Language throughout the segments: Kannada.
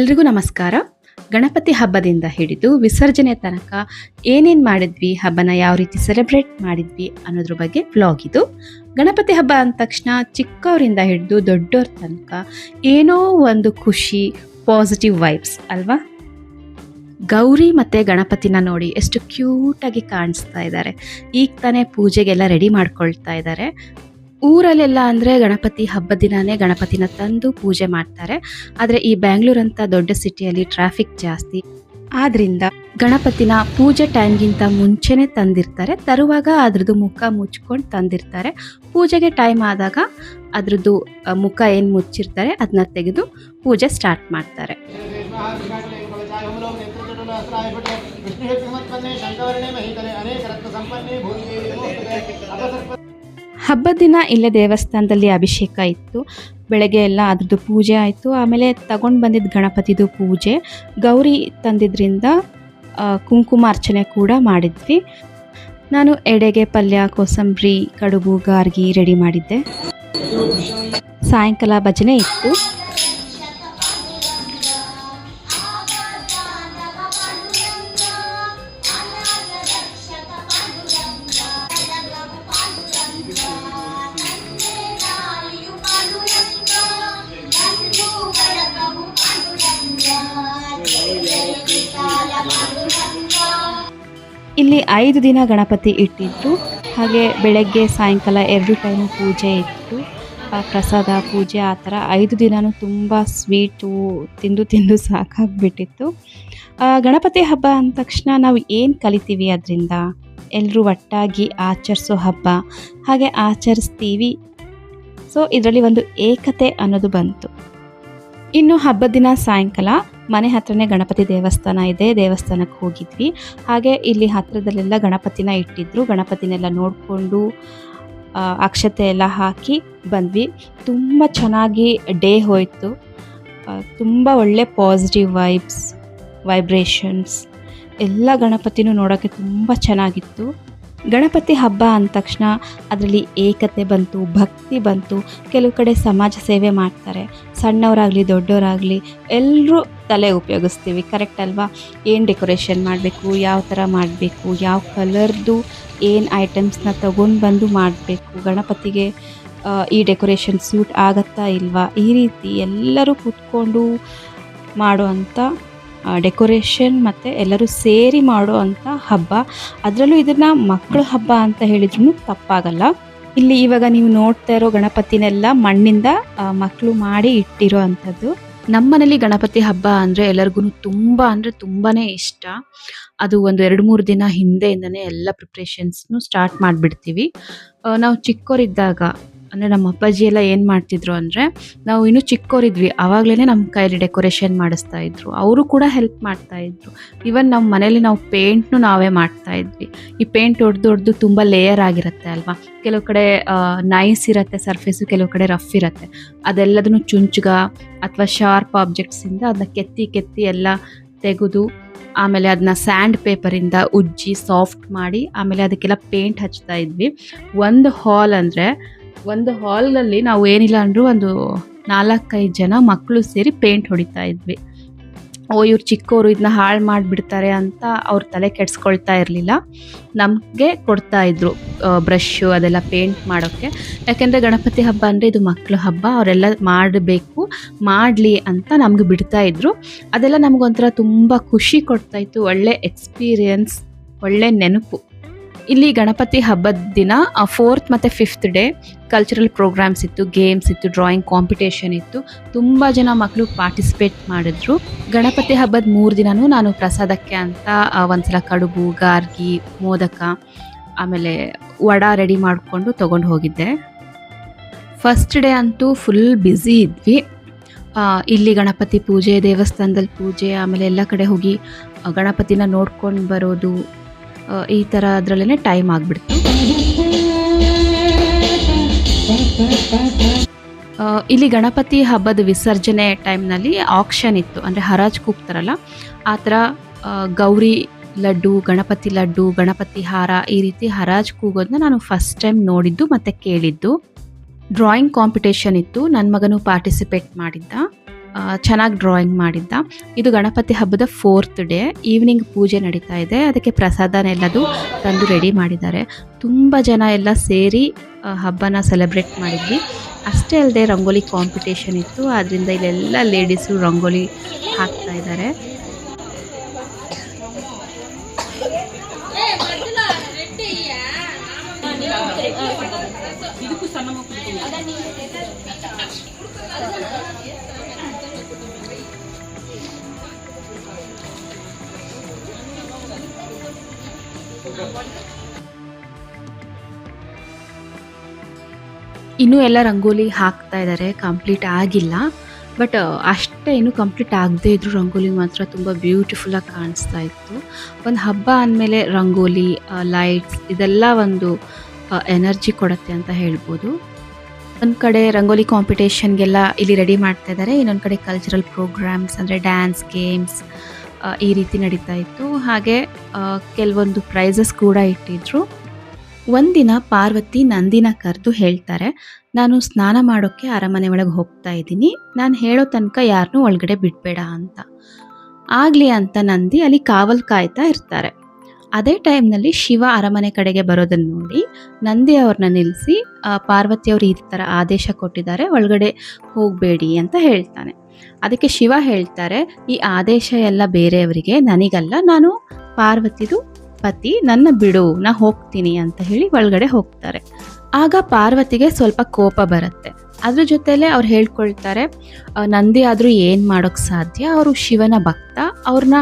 ಎಲ್ರಿಗೂ ನಮಸ್ಕಾರ. ಗಣಪತಿ ಹಬ್ಬದಿಂದ ಹಿಡಿದು ವಿಸರ್ಜನೆ ತನಕ ಏನೇನು ಮಾಡಿದ್ವಿ, ಹಬ್ಬನ ಯಾವ ರೀತಿ ಸೆಲೆಬ್ರೇಟ್ ಮಾಡಿದ್ವಿ ಅನ್ನೋದ್ರ ಬಗ್ಗೆ ಬ್ಲಾಗ್ ಇದು. ಗಣಪತಿ ಹಬ್ಬ ಅಂದ ತಕ್ಷಣ ಚಿಕ್ಕವರಿಂದ ಹಿಡಿದು ದೊಡ್ಡವ್ರ ತನಕ ಏನೋ ಒಂದು ಖುಷಿ ಪಾಸಿಟಿವ್ ವೈಬ್ಸ್ ಅಲ್ವಾ? ಗೌರಿ ಮತ್ತು ಗಣಪತಿನ ನೋಡಿ ಎಷ್ಟು ಕ್ಯೂಟಾಗಿ ಕಾಣಿಸ್ತಾ ಇದ್ದಾರೆ. ಈಗ ತಾನೇ ಪೂಜೆಗೆಲ್ಲ ರೆಡಿ ಮಾಡ್ಕೊಳ್ತಾ ಇದ್ದಾರೆ. ಊರಲ್ಲೆಲ್ಲ ಅಂದರೆ ಗಣಪತಿ ಹಬ್ಬದ ದಿನಾನೇ ಗಣಪತಿನ ತಂದು ಪೂಜೆ ಮಾಡ್ತಾರೆ. ಆದರೆ ಈ ಬ್ಯಾಂಗ್ಳೂರ್ ಅಂತ ದೊಡ್ಡ ಸಿಟಿಯಲ್ಲಿ ಟ್ರಾಫಿಕ್ ಜಾಸ್ತಿ. ಆದ್ರಿಂದ ಗಣಪತಿನ ಪೂಜೆ ಟೈಮ್ಗಿಂತ ಮುಂಚೆನೆ ತಂದಿರ್ತಾರೆ. ತರುವಾಗ ಅದ್ರದ್ದು ಮುಖ ಮುಚ್ಕೊಂಡು ತಂದಿರ್ತಾರೆ. ಪೂಜೆಗೆ ಟೈಮ್ ಆದಾಗ ಅದ್ರದ್ದು ಮುಖ ಏನು ಮುಚ್ಚಿರ್ತಾರೆ ಅದನ್ನ ತೆಗೆದು ಪೂಜೆ ಸ್ಟಾರ್ಟ್ ಮಾಡ್ತಾರೆ. ಹಬ್ಬದ ದಿನ ಇಲ್ಲೇ ದೇವಸ್ಥಾನದಲ್ಲಿ ಅಭಿಷೇಕ ಇತ್ತು. ಬೆಳಗ್ಗೆ ಎಲ್ಲ ಅದ್ರದ್ದು ಪೂಜೆ ಆಯಿತು. ಆಮೇಲೆ ತಗೊಂಡು ಬಂದಿದ್ದ ಗಣಪತಿದು ಪೂಜೆ. ಗೌರಿ ತಂದಿದ್ದರಿಂದ ಕುಂಕುಮ ಅರ್ಚನೆ ಕೂಡ ಮಾಡಿದ್ವಿ. ನಾನು ಎಡೆಗೆ ಪಲ್ಯ, ಕೋಸಂಬರಿ, ಕಡುಬು, ಗಾರ್ಗಿ ರೆಡಿ ಮಾಡಿದ್ದೆ. ಸಾಯಂಕಾಲ ಭಜನೆ ಇತ್ತು. ಇಲ್ಲಿ ಐದು ದಿನ ಗಣಪತಿ ಇಟ್ಟಿದ್ದು ಹಾಗೆ ಬೆಳಗ್ಗೆ ಸಾಯಂಕಾಲ ಎರಡು ಟೈಮು ಪೂಜೆ ಇತ್ತು. ಪ್ರಸಾದ ಪೂಜೆ ಆ ಥರ ಐದು ದಿನವೂ ತುಂಬ ಸ್ವೀಟು ತಿಂದು ತಿಂದು ಸಾಕಾಗ್ಬಿಟ್ಟಿತ್ತು. ಗಣಪತಿ ಹಬ್ಬ ಅಂದ ತಕ್ಷಣ ನಾವು ಏನು ಕಲಿತೀವಿ ಅದರಿಂದ? ಎಲ್ಲರೂ ಒಟ್ಟಾಗಿ ಆಚರಿಸೋ ಹಬ್ಬ. ಹಾಗೆ ಆಚರಿಸ್ತೀವಿ. ಸೊ ಇದರಲ್ಲಿ ಒಂದು ಏಕತೆ ಅನ್ನೋದು ಬಂತು. ಇನ್ನು ಹಬ್ಬದ ದಿನ ಸಾಯಂಕಾಲ ಮನೆ ಹತ್ರನೇ ಗಣಪತಿ ದೇವಸ್ಥಾನ ಇದೆ. ದೇವಸ್ಥಾನಕ್ಕೆ ಹೋಗಿದ್ವಿ. ಹಾಗೆ ಇಲ್ಲಿ ಹತ್ರದಲ್ಲೆಲ್ಲ ಗಣಪತಿನ ಇಟ್ಟಿದ್ರು. ಗಣಪತಿನೆಲ್ಲ ನೋಡಿಕೊಂಡು ಅಕ್ಷತೆ ಎಲ್ಲ ಹಾಕಿ ಬಂದ್ವಿ. ತುಂಬ ಚೆನ್ನಾಗಿ ಡೇ ಹೋಯಿತು. ತುಂಬ ಒಳ್ಳೆ ಪಾಸಿಟಿವ್ ವೈಬ್ಸ್ ವೈಬ್ರೇಷನ್ಸ್ ಎಲ್ಲ ಗಣಪತಿನೂ ನೋಡೋಕ್ಕೆ ತುಂಬ ಚೆನ್ನಾಗಿತ್ತು. ಗಣಪತಿ ಹಬ್ಬ ಅಂದ ತಕ್ಷಣ ಅದರಲ್ಲಿ ಏಕತೆ ಬಂತು, ಭಕ್ತಿ ಬಂತು. ಕೆಲವು ಕಡೆ ಸಮಾಜ ಸೇವೆ ಮಾಡ್ತಾರೆ. ಸಣ್ಣವರಾಗಲಿ, ದೊಡ್ಡವರಾಗಲಿ ಎಲ್ಲರೂ ತಲೆ ಉಪಯೋಗಿಸ್ತೀವಿ. ಕರೆಕ್ಟ್ ಅಲ್ವಾ? ಏನು ಡೆಕೋರೇಷನ್ ಮಾಡಬೇಕು, ಯಾವ ಥರ ಮಾಡಬೇಕು, ಯಾವ ಕಲರ್ದು ಏನು ಐಟಮ್ಸ್ನ ತಗೊಂಡು ಬಂದು ಮಾಡಬೇಕು, ಗಣಪತಿಗೆ ಈ ಡೆಕೋರೇಷನ್ ಸೂಟ್ ಆಗತ್ತಾ ಇಲ್ವಾ? ಈ ರೀತಿ ಎಲ್ಲರೂ ಕೂತ್ಕೊಂಡು ಮಾಡುವಂಥ ಡೆಕೋರೇಷನ್ ಮತ್ತು ಎಲ್ಲರೂ ಸೇರಿ ಮಾಡೋ ಹಬ್ಬ. ಅದರಲ್ಲೂ ಇದನ್ನು ಮಕ್ಕಳ ಹಬ್ಬ ಅಂತ ಹೇಳಿದ್ರೂ ತಪ್ಪಾಗಲ್ಲ. ಇಲ್ಲಿ ಇವಾಗ ನೀವು ನೋಡ್ತಾ ಇರೋ ಗಣಪತಿನೆಲ್ಲ ಮಣ್ಣಿಂದ ಮಕ್ಕಳು ಮಾಡಿ ಇಟ್ಟಿರೋ ಅಂಥದ್ದು. ನಮ್ಮನೇಲಿ ಗಣಪತಿ ಹಬ್ಬ ಅಂದರೆ ಎಲ್ಲರಿಗೂ ತುಂಬ ಅಂದರೆ ತುಂಬಾ ಇಷ್ಟ. ಅದು ಒಂದು ಎರಡು ಮೂರು ದಿನ ಹಿಂದೆಯಿಂದನೇ ಎಲ್ಲ ಪ್ರಿಪ್ರೇಷನ್ಸ್ನು ಸ್ಟಾರ್ಟ್ ಮಾಡಿಬಿಡ್ತೀವಿ. ನಾವು ಚಿಕ್ಕವರಿದ್ದಾಗ ಅಂದರೆ ನಮ್ಮ ಅಪ್ಪಾಜಿ ಎಲ್ಲ ಏನು ಮಾಡ್ತಿದ್ರು ಅಂದರೆ, ನಾವು ಇನ್ನೂ ಚಿಕ್ಕವರಿದ್ವಿ ಆವಾಗಲೇ ನಮ್ಮ ಕೈಯಲ್ಲಿ ಡೆಕೋರೇಷನ್ ಮಾಡಿಸ್ತಾ ಇದ್ರು. ಅವರು ಕೂಡ ಹೆಲ್ಪ್ ಮಾಡ್ತಾ ಇದ್ರು. ಇವನ್ ನಮ್ಮ ಮನೇಲಿ ನಾವು ಪೇಂಟ್ನು ನಾವೇ ಮಾಡ್ತಾ ಇದ್ವಿ. ಈ ಪೇಂಟ್ ಹೊಡೆದು ಹೊಡೆದು ತುಂಬ ಲೇಯರ್ ಆಗಿರುತ್ತೆ ಅಲ್ವಾ? ಕೆಲವು ಕಡೆ ನೈಸ್ ಇರುತ್ತೆ ಸರ್ಫೇಸು ಕೆಲವು ಕಡೆ ರಫ್ ಇರುತ್ತೆ. ಅದೆಲ್ಲದನ್ನು ಚುಂಚುಗ ಅಥವಾ ಶಾರ್ಪ್ ಆಬ್ಜೆಕ್ಟ್ಸಿಂದ ಅದನ್ನ ಕೆತ್ತಿ ಕೆತ್ತಿ ಎಲ್ಲ ತೆಗೆದು, ಆಮೇಲೆ ಅದನ್ನ ಸ್ಯಾಂಡ್ ಪೇಪರಿಂದ ಉಜ್ಜಿ ಸಾಫ್ಟ್ ಮಾಡಿ, ಆಮೇಲೆ ಅದಕ್ಕೆಲ್ಲ ಪೇಂಟ್ ಹಚ್ತಾ ಇದ್ವಿ. ಒಂದು ಹಾಲ್ ಅಂದರೆ ಒಂದು ಹಾಲ್ನಲ್ಲಿ ನಾವು ಏನಿಲ್ಲ ಅಂದರೂ ಒಂದು ನಾಲ್ಕೈದು ಜನ ಮಕ್ಕಳು ಸೇರಿ ಪೇಂಟ್ ಹೊಡಿತಾ ಇದ್ವಿ. ಓ, ಇವ್ರು ಚಿಕ್ಕವರು ಇದನ್ನ ಹಾಳು ಮಾಡಿಬಿಡ್ತಾರೆ ಅಂತ ಅವ್ರ ತಲೆ ಕೆಡ್ಸ್ಕೊಳ್ತಾ ಇರಲಿಲ್ಲ. ನಮಗೆ ಕೊಡ್ತಾ ಇದ್ರು ಬ್ರಷ್ಷು ಅದೆಲ್ಲ ಪೇಂಟ್ ಮಾಡೋಕ್ಕೆ. ಯಾಕೆಂದರೆ ಗಣಪತಿ ಹಬ್ಬ ಅಂದರೆ ಇದು ಮಕ್ಕಳ ಹಬ್ಬ, ಅವರೆಲ್ಲ ಮಾಡಬೇಕು, ಮಾಡಲಿ ಅಂತ ನಮ್ಗೆ ಬಿಡ್ತಾ ಇದ್ರು. ಅದೆಲ್ಲ ನಮಗೊಂಥರ ತುಂಬ ಖುಷಿ ಕೊಡ್ತಾಯಿತ್ತು ಒಳ್ಳೆ ಎಕ್ಸ್ಪೀರಿಯನ್ಸ್, ಒಳ್ಳೆ ನೆನಪು. ಇಲ್ಲಿ ಗಣಪತಿ ಹಬ್ಬದ ದಿನ ಫೋರ್ತ್ ಮತ್ತು ಫಿಫ್ತ್ ಡೇ ಕಲ್ಚರಲ್ ಪ್ರೋಗ್ರಾಮ್ಸ್ ಇತ್ತು ಗೇಮ್ಸ್ ಇತ್ತು ಡ್ರಾಯಿಂಗ್ ಕಾಂಪಿಟೇಷನ್ ಇತ್ತು. ತುಂಬ ಜನ ಮಕ್ಕಳು ಪಾರ್ಟಿಸಿಪೇಟ್ ಮಾಡಿದ್ರು. ಗಣಪತಿ ಹಬ್ಬದ ಮೂರು ದಿನವೂ ನಾನು ಪ್ರಸಾದಕ್ಕೆ ಅಂತ ಒಂದ್ಸಲ ಕಡುಬು, ಗಾರ್ಗಿ, ಮೋದಕ, ಆಮೇಲೆ ವಡ ರೆಡಿ ಮಾಡಿಕೊಂಡು ತೊಗೊಂಡು ಹೋಗಿದ್ದೆ. ಫಸ್ಟ್ ಡೇ ಅಂತೂ ಫುಲ್ ಬ್ಯುಸಿ ಇದ್ವಿ. ಇಲ್ಲಿ ಗಣಪತಿ ಪೂಜೆ, ದೇವಸ್ಥಾನದಲ್ಲಿ ಪೂಜೆ, ಆಮೇಲೆ ಎಲ್ಲ ಕಡೆ ಹೋಗಿ ಗಣಪತಿನ ನೋಡ್ಕೊಂಡು ಬರೋದು ಈ ಥರ ಅದರಲ್ಲೇ ಟೈಮ್ ಆಗಿಬಿಡ್ತು. ಇಲ್ಲಿ ಗಣಪತಿ ಹಬ್ಬದ ವಿಸರ್ಜನೆ ಟೈಮ್ನಲ್ಲಿ ಆಕ್ಷನ್ ಇತ್ತು. ಅಂದರೆ ಹರಾಜ್ ಕೂಗ್ತಾರಲ್ಲ ಆ ಥರ ಗೌರಿ ಲಡ್ಡು, ಗಣಪತಿ ಲಡ್ಡು, ಗಣಪತಿ ಹಾರ ಈ ರೀತಿ ಹರಾಜ್ ಕೂಗೋದನ್ನ ನಾನು ಫಸ್ಟ್ ಟೈಮ್ ನೋಡಿದ್ದು ಮತ್ತು ಕೇಳಿದ್ದು. ಡ್ರಾಯಿಂಗ್ ಕಾಂಪಿಟೇಷನ್ ಇತ್ತು. ನನ್ನ ಮಗನೂ ಪಾರ್ಟಿಸಿಪೇಟ್ ಮಾಡಿದ್ದ. ಚೆನ್ನಾಗಿ ಡ್ರಾಯಿಂಗ್ ಮಾಡಿದ್ದ. ಇದು ಗಣಪತಿ ಹಬ್ಬದ ಫೋರ್ತ್ ಡೇ ಈವ್ನಿಂಗ್ ಪೂಜೆ ನಡೀತಾ ಇದೆ. ಅದಕ್ಕೆ ಪ್ರಸಾದನೆಲ್ಲದು ತಂದು ರೆಡಿ ಮಾಡಿದ್ದಾರೆ. ತುಂಬ ಜನ ಎಲ್ಲ ಸೇರಿ ಹಬ್ಬನ ಸೆಲೆಬ್ರೇಟ್ ಮಾಡಿದ್ವಿ. ಅಷ್ಟೇ ಅಲ್ಲದೆ ರಂಗೋಲಿ ಕಾಂಪಿಟೇಷನ್ ಇತ್ತು. ಆದ್ದರಿಂದ ಇಲ್ಲೆಲ್ಲ ಲೇಡೀಸು ರಂಗೋಲಿ ಹಾಕ್ತಾ ಇದ್ದಾರೆ. ಇನ್ನೂ ಎಲ್ಲ ರಂಗೋಲಿ ಹಾಕ್ತಾ ಇದ್ದಾರೆ. ಕಂಪ್ಲೀಟ್ ಆಗಿಲ್ಲ. ಬಟ್ ಅಷ್ಟೇ ಇನ್ನೂ ಕಂಪ್ಲೀಟ್ ಆಗದೇ ಇದ್ದರೂ ರಂಗೋಲಿ ಮಾತ್ರ ತುಂಬ ಬ್ಯೂಟಿಫುಲ್ಲಾಗಿ ಕಾಣಿಸ್ತಾ ಇತ್ತು. ಒಂದು ಹಬ್ಬ ಅಂದಮೇಲೆ ರಂಗೋಲಿ ಲೈಟ್ಸ್ ಇದೆಲ್ಲ ಒಂದು ಎನರ್ಜಿ ಕೊಡುತ್ತೆ ಅಂತ ಹೇಳ್ಬೋದು. ಒಂದು ಕಡೆ ರಂಗೋಲಿ ಕಾಂಪಿಟೇಷನ್ಗೆಲ್ಲ ಇಲ್ಲಿ ರೆಡಿ ಮಾಡ್ತಾ ಇದ್ದಾರೆ. ಇನ್ನೊಂದು ಕಡೆ ಕಲ್ಚರಲ್ ಪ್ರೋಗ್ರಾಮ್ಸ್ ಅಂದರೆ ಡ್ಯಾನ್ಸ್ ಗೇಮ್ಸ್ ಈ ರೀತಿ ನಡೀತಾ ಇತ್ತು. ಹಾಗೆ ಕೆಲವೊಂದು ಪ್ರೈಸಸ್ ಕೂಡ ಇಟ್ಟಿದ್ರು. ಒಂದಿನ ಪಾರ್ವತಿ ನಂದಿನ ಕರೆದು ಹೇಳ್ತಾರೆ, ನಾನು ಸ್ನಾನ ಮಾಡೋಕ್ಕೆ ಅರಮನೆ ಒಳಗೆ ಹೋಗ್ತಾ ಇದ್ದೀನಿ. ನಾನು ಹೇಳೋ ತನಕ ಯಾರನ್ನೂ ಒಳಗಡೆ ಬಿಡಬೇಡ ಅಂತ. ಆಗಲಿ ಅಂತ ನಂದಿ ಅಲ್ಲಿ ಕಾವಲ್ ಕಾಯ್ತಾ ಇರ್ತಾರೆ. ಅದೇ ಟೈಮ್ನಲ್ಲಿ ಶಿವ ಅರಮನೆ ಕಡೆಗೆ ಬರೋದನ್ನು ನೋಡಿ ನಂದಿ ಅವ್ರನ್ನ ನಿಲ್ಲಿಸಿ ಪಾರ್ವತಿಯವರು ಈ ಥರ ಆದೇಶ ಕೊಟ್ಟಿದ್ದಾರೆ, ಒಳಗಡೆ ಹೋಗಬೇಡಿ ಅಂತ ಹೇಳ್ತಾನೆ. ಅದಕ್ಕೆ ಶಿವ ಹೇಳ್ತಾರೆ, ಈ ಆದೇಶ ಎಲ್ಲ ಬೇರೆಯವರಿಗೆ ನನಗಲ್ಲ. ನಾನು ಪಾರ್ವತಿದು ಪತಿ, ನನ್ನ ಬಿಡು, ನಾ ಹೋಗ್ತೀನಿ ಅಂತ ಹೇಳಿ ಒಳಗಡೆ ಹೋಗ್ತಾರೆ. ಆಗ ಪಾರ್ವತಿಗೆ ಸ್ವಲ್ಪ ಕೋಪ ಬರುತ್ತೆ. ಅದ್ರ ಜೊತೆಲೆ ಅವ್ರು ಹೇಳ್ಕೊಳ್ತಾರೆ ನಂದಿ ಆದರೂ ಏನು ಮಾಡೋಕ್ಕೆ ಸಾಧ್ಯ? ಅವರು ಶಿವನ ಭಕ್ತ. ಅವ್ರನ್ನ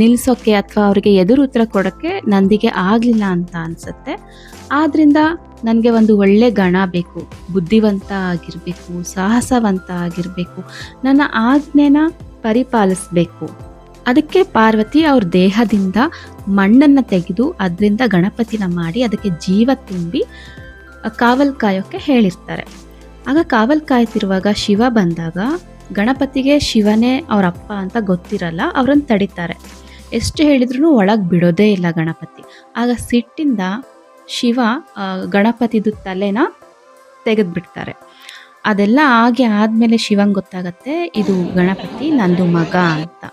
ನಿಲ್ಲಿಸೋಕ್ಕೆ ಅಥವಾ ಅವರಿಗೆ ಎದುರು ಉತ್ತರ ಕೊಡೋಕ್ಕೆ ನಂದಿಗೆ ಆಗಲಿಲ್ಲ ಅಂತ ಅನಿಸುತ್ತೆ. ಆದ್ದರಿಂದ ನನಗೆ ಒಂದು ಒಳ್ಳೆ ಗಣ ಬೇಕು, ಬುದ್ಧಿವಂತ ಆಗಿರಬೇಕು, ಸಾಹಸವಂತ ಆಗಿರಬೇಕು, ನನ್ನ ಆಜ್ಞೆನ ಪರಿಪಾಲಿಸಬೇಕು. ಅದಕ್ಕೆ ಪಾರ್ವತಿ ಅವ್ರ ದೇಹದಿಂದ ಮಣ್ಣನ್ನು ತೆಗೆದು ಅದರಿಂದ ಗಣಪತಿನ ಮಾಡಿ ಅದಕ್ಕೆ ಜೀವ ತುಂಬಿ ಕಾವಲ್ ಕಾಯೋಕ್ಕೆ ಹೇಳಿರ್ತಾರೆ. ಆಗ ಕಾವಲ್ ಕಾಯ್ತಿರುವಾಗ ಶಿವ ಬಂದಾಗ ಗಣಪತಿಗೆ ಶಿವನೇ ಅವ್ರ ಅಪ್ಪ ಅಂತ ಗೊತ್ತಿರಲ್ಲ, ಅವ್ರನ್ನ ತಡಿತಾರೆ. ಎಷ್ಟು ಹೇಳಿದ್ರು ಒಳಗೆ ಬಿಡೋದೇ ಇಲ್ಲ ಗಣಪತಿ. ಆಗ ಸಿಟ್ಟಿಂದ ಶಿವ ಗಣಪತಿದು ತಲೆನ ತೆಗೆದ್ಬಿಡ್ತಾರೆ. ಅದೆಲ್ಲ ಹಾಗೆ ಆದಮೇಲೆ ಶಿವಂಗೆ ಗೊತ್ತಾಗತ್ತೆ, ಇದು ಗಣಪತಿ, ನಂದು ಮಗ ಅಂತ.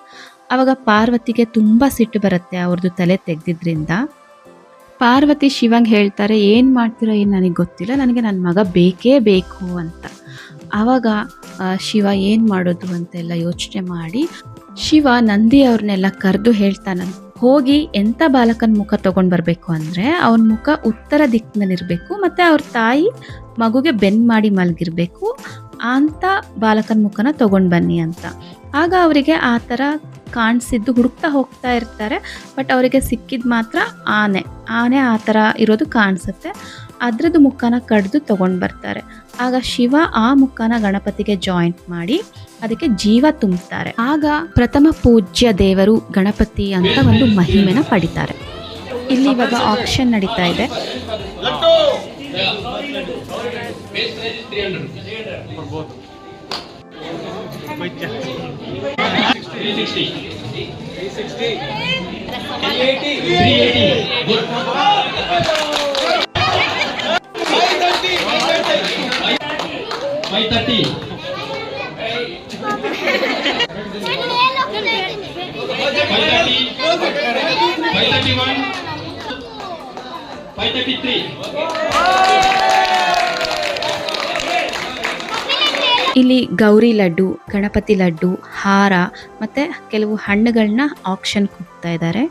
ಅವಾಗ ಪಾರ್ವತಿಗೆ ತುಂಬ ಸಿಟ್ಟು ಬರುತ್ತೆ ಅವ್ರದ್ದು ತಲೆ ತೆಗೆದಿದ್ರಿಂದ. ಪಾರ್ವತಿ ಶಿವಂಗೆ ಹೇಳ್ತಾರೆ, ಏನು ಮಾಡ್ತೀರೋ ಏನು ನನಗೆ ಗೊತ್ತಿಲ್ಲ, ನನಗೆ ನನ್ನ ಮಗ ಬೇಕೇ ಬೇಕು ಅಂತ. ಆವಾಗ ಶಿವ ಏನು ಮಾಡೋದು ಅಂತೆಲ್ಲ ಯೋಚನೆ ಮಾಡಿ, ಶಿವ ನಂದಿ ಅವ್ರನ್ನೆಲ್ಲ ಕರೆದು ಹೇಳ್ತಾನ ಹೋಗಿ ಎಂಥ ಬಾಲಕನ ಮುಖ ತಗೊಂಡು ಬರಬೇಕು ಅಂದರೆ ಅವನ ಮುಖ ಉತ್ತರ ದಿಕ್ಕಿನಲ್ಲಿರಬೇಕು, ಮತ್ತು ಅವ್ರ ತಾಯಿ ಮಗುಗೆ ಬೆನ್ ಮಾಡಿ ಮಲಗಿರ್ಬೇಕು ಅಂತ ಬಾಲಕನ ಮುಖನ ತಗೊಂಡು ಬನ್ನಿ ಅಂತ. ಆಗ ಅವರಿಗೆ ಆ ಥರ ಕಾಣಿಸಿದ್ದು ಹುಡುಕ್ತಾ ಹೋಗ್ತಾ ಇರ್ತಾರೆ, ಬಟ್ ಅವರಿಗೆ ಸಿಕ್ಕಿದ್ದು ಮಾತ್ರ ಆನೆ. ಆನೆ ಆ ಥರ ಇರೋದು ಕಾಣಿಸುತ್ತೆ. ಅದರದ್ದು ಮುಖನ ಕಡ್ದು ತೊಗೊಂಡು ಬರ್ತಾರೆ. ಆಗ ಶಿವ ಆ ಮುಖನ ಗಣಪತಿಗೆ ಜಾಯಿಂಟ್ ಮಾಡಿ ಅದಕ್ಕೆ ಜೀವ ತುಂಬ್ತಾರೆ. ಆಗ ಪ್ರಥಮ ಪೂಜ್ಯ ದೇವರು ಗಣಪತಿ ಅಂತ ಒಂದು ಮಹಿಮೆನ ಪಡಿತಾರೆ. ಇಲ್ಲಿ ಇವಾಗ ಆಕ್ಷನ್ ನಡೀತಾ ಇದೆ. 360. 360. 380. 380. Good. 530. 531. 533. ಇಲ್ಲಿ ಗೌರಿ ಲಡ್ಡು, ಗಣಪತಿ ಲಡ್ಡು, ಹಾರ ಮತ್ತೆ ಕೆಲವು ಹಣ್ಣುಗಳನ್ನ ಆಕ್ಷನ್ ಕೊಡ್ತಾ ಇದ್ದಾರೆ.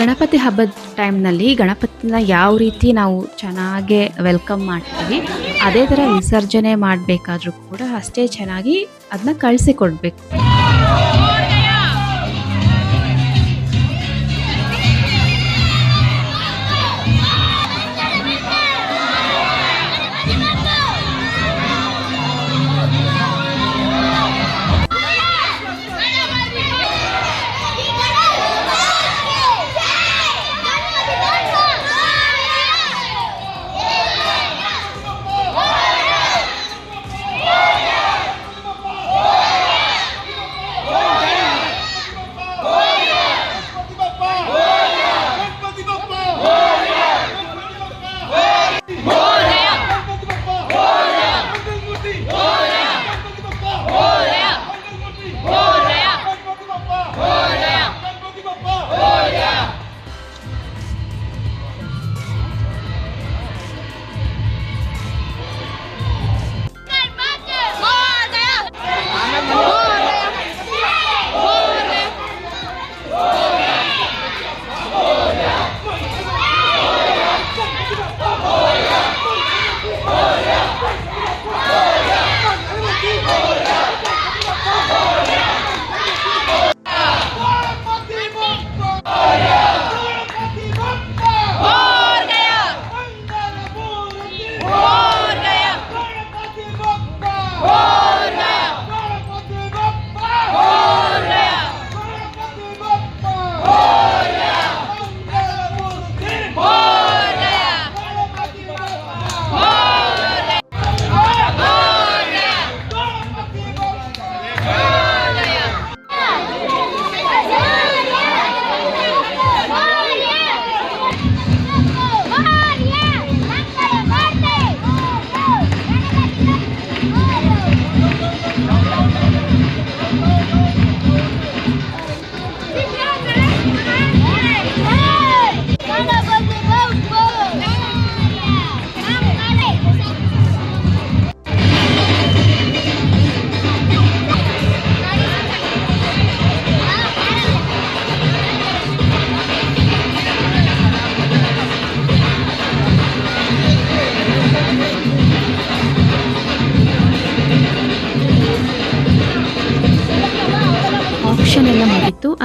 ಗಣಪತಿ ಹಬ್ಬದ ಟೈಮ್ನಲ್ಲಿ ಗಣಪತಿನ ಯಾವ ರೀತಿ ನಾವು ಚೆನ್ನಾಗಿ ವೆಲ್ಕಮ್ ಮಾಡ್ತೀವಿ, ಅದೇ ಥರ ವಿಸರ್ಜನೆ ಮಾಡಬೇಕಾದ್ರೂ ಕೂಡ ಅಷ್ಟೇ ಚೆನ್ನಾಗಿ ಅದನ್ನ ಕಳಿಸಿಕೊಡ್ಬೇಕು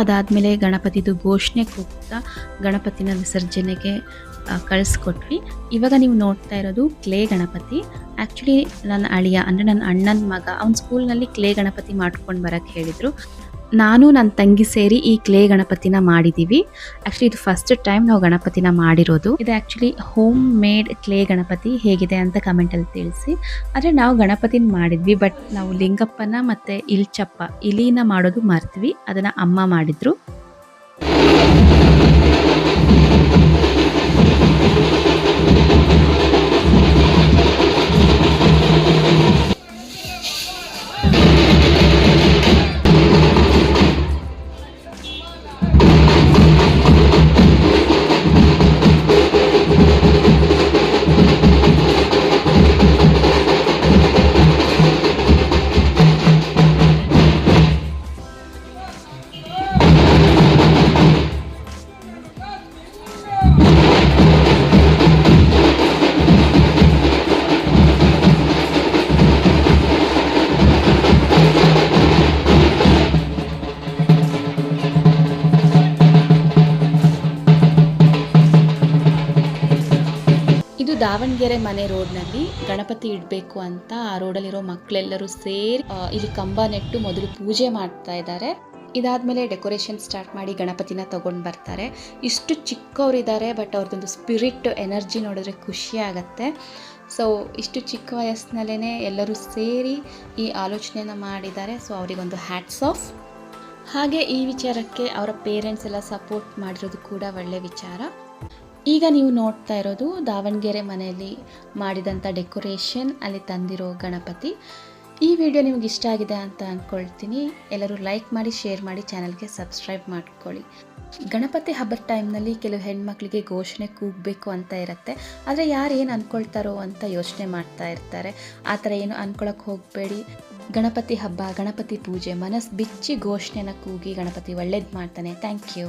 ಅದಾದಮೇಲೆ ಗಣಪತಿದು ಘೋಷಣೆ ಕೂಗ್ತಾ ಗಣಪತಿನ ವಿಸರ್ಜನೆಗೆ ಕಳಿಸ್ಕೊಟ್ವಿ. ಇವಾಗ ನೀವು ನೋಡ್ತಾ ಇರೋದು ಕ್ಲೇ ಗಣಪತಿ. ಆ್ಯಕ್ಚುಲಿ ನನ್ನ ಅಳಿಯ, ಅಂದರೆ ನನ್ನ ಅಣ್ಣನ ಮಗ, ಅವ್ನ ಸ್ಕೂಲ್ನಲ್ಲಿ ಕ್ಲೇ ಗಣಪತಿ ಮಾಡ್ಕೊಂಡು ಬರೋಕ್ಕೆ ಹೇಳಿದರು. ನಾನು ನನ್ನ ತಂಗಿ ಸೇರಿ ಈ ಕ್ಲೇ ಗಣಪತಿನ ಮಾಡಿದ್ದೀವಿ ಆ್ಯಕ್ಚುಲಿ ಇದು ಫಸ್ಟ್ ಟೈಮ್ ನಾವು ಗಣಪತಿನ ಮಾಡಿರೋದು. ಇದು actually home made clay Ganapati ಹೇಗಿದೆ ಅಂತ ಕಮೆಂಟಲ್ಲಿ ತಿಳಿಸಿ. ಆದರೆ ನಾವು ಗಣಪತಿನ ಮಾಡಿದ್ವಿ ಬಟ್ ನಾವು ಲಿಂಗಪ್ಪನ ಮತ್ತು ಇಲ್ಚಪ್ಪ, ಇಲಿನ ಮಾಡೋದು ಮರ್ತ್ವಿ. ಅದನ್ನು ಅಮ್ಮ ಮಾಡಿದ್ರು. ದಾವಣಗೆರೆ ಮನೆ ರೋಡ್ನಲ್ಲಿ ಗಣಪತಿ ಇಡಬೇಕು ಅಂತ ಆ ರೋಡಲ್ಲಿರೋ ಮಕ್ಕಳೆಲ್ಲರೂ ಸೇರಿ ಇಲ್ಲಿ ಕಂಬ ನೆಟ್ಟು ಮೊದಲು ಪೂಜೆ ಮಾಡ್ತಾ ಇದ್ದಾರೆ. ಇದಾದಮೇಲೆ ಡೆಕೋರೇಷನ್ ಸ್ಟಾರ್ಟ್ ಮಾಡಿ ಗಣಪತಿನ ತಗೊಂಡು ಬರ್ತಾರೆ. ಇಷ್ಟು ಚಿಕ್ಕವರಿದ್ದಾರೆ, ಬಟ್ ಅವ್ರದ್ದೊಂದು ಸ್ಪಿರಿಟ್, ಎನರ್ಜಿ ನೋಡಿದ್ರೆ ಖುಷಿ ಸೊ, ಇಷ್ಟು ಚಿಕ್ಕ ವಯಸ್ಸಿನಲ್ಲೇ ಎಲ್ಲರೂ ಸೇರಿ ಈ ಆಲೋಚನೆಯನ್ನು ಮಾಡಿದ್ದಾರೆ. ಸೊ, ಅವರಿಗೊಂದು ಹ್ಯಾಟ್ಸ್ ಆಫ್. ಹಾಗೆ ಈ ವಿಚಾರಕ್ಕೆ ಅವರ ಪೇರೆಂಟ್ಸ್ ಎಲ್ಲ ಸಪೋರ್ಟ್ ಮಾಡಿರೋದು ಕೂಡ ಒಳ್ಳೆಯ ವಿಚಾರ. ಈಗ ನೀವು ನೋಡ್ತಾ ಇರೋದು ದಾವಣಗೆರೆ ಮನೆಯಲ್ಲಿ ಮಾಡಿದಂಥ ಡೆಕೋರೇಷನ್ ಅಲ್ಲಿ ತಂದಿರೋ ಗಣಪತಿ. ಈ ವಿಡಿಯೋ ನಿಮ್ಗೆ ಇಷ್ಟ ಆಗಿದೆ ಅಂತ ಅಂದ್ಕೊಳ್ತೀನಿ ಎಲ್ಲರೂ ಲೈಕ್ ಮಾಡಿ, ಶೇರ್ ಮಾಡಿ, ಚಾನಲ್ಗೆ ಸಬ್ಸ್ಕ್ರೈಬ್ ಮಾಡ್ಕೊಳ್ಳಿ. ಗಣಪತಿ ಹಬ್ಬದ ಟೈಮ್ನಲ್ಲಿ ಕೆಲವು ಹೆಣ್ಮಕ್ಳಿಗೆ ಘೋಷಣೆ ಕೂಗಬೇಕು ಅಂತ ಇರುತ್ತೆ. ಆದರೆ ಯಾರು ಏನು ಅಂದ್ಕೊಳ್ತಾರೋ ಅಂತ ಯೋಚನೆ ಮಾಡ್ತಾ ಇರ್ತಾರೆ. ಆ ಥರ ಏನು ಅಂದ್ಕೊಳಕ್ಕೆ ಹೋಗಬೇಡಿ. ಗಣಪತಿ ಹಬ್ಬ, ಗಣಪತಿ ಪೂಜೆ, ಮನಸ್ಸು ಬಿಚ್ಚಿ ಘೋಷಣೆನ ಕೂಗಿ ಗಣಪತಿ ಒಳ್ಳೇದು ಮಾಡ್ತಾನೆ. Thank you